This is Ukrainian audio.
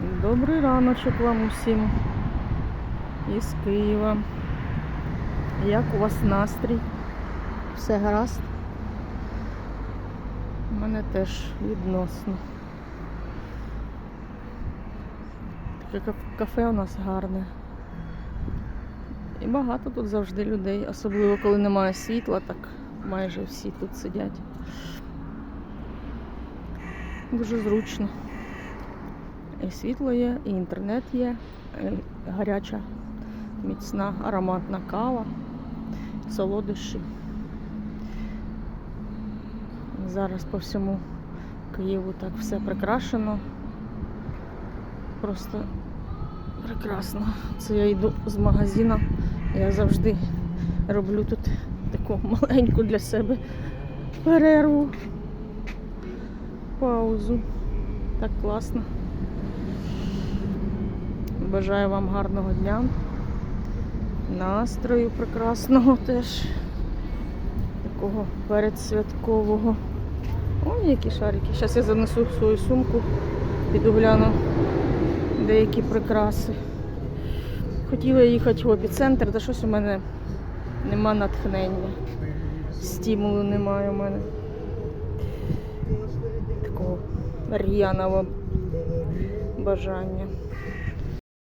Добрий раночок вам усім із Києва. Як у вас настрій? Все гаразд? У мене теж відносно. Таке кафе у нас гарне. І багато тут завжди людей, особливо коли немає світла, так майже всі тут сидять. Дуже зручно. І світло є, і інтернет є, і гаряча, міцна, ароматна кава, солодощі. Зараз по всьому Києву так все прикрашено. Просто прекрасно. Це я йду з магазину. Я завжди роблю тут таку маленьку для себе перерву, паузу. Так класно. Бажаю вам гарного дня, настрою прекрасного теж, такого передсвяткового. Ой, які шарики. Зараз я занесу свою сумку, піду гляну деякі прикраси. Хотіла їхати в епіцентр, та щось у мене нема натхнення. Стимулу немає у мене. Такого р'яного бажання.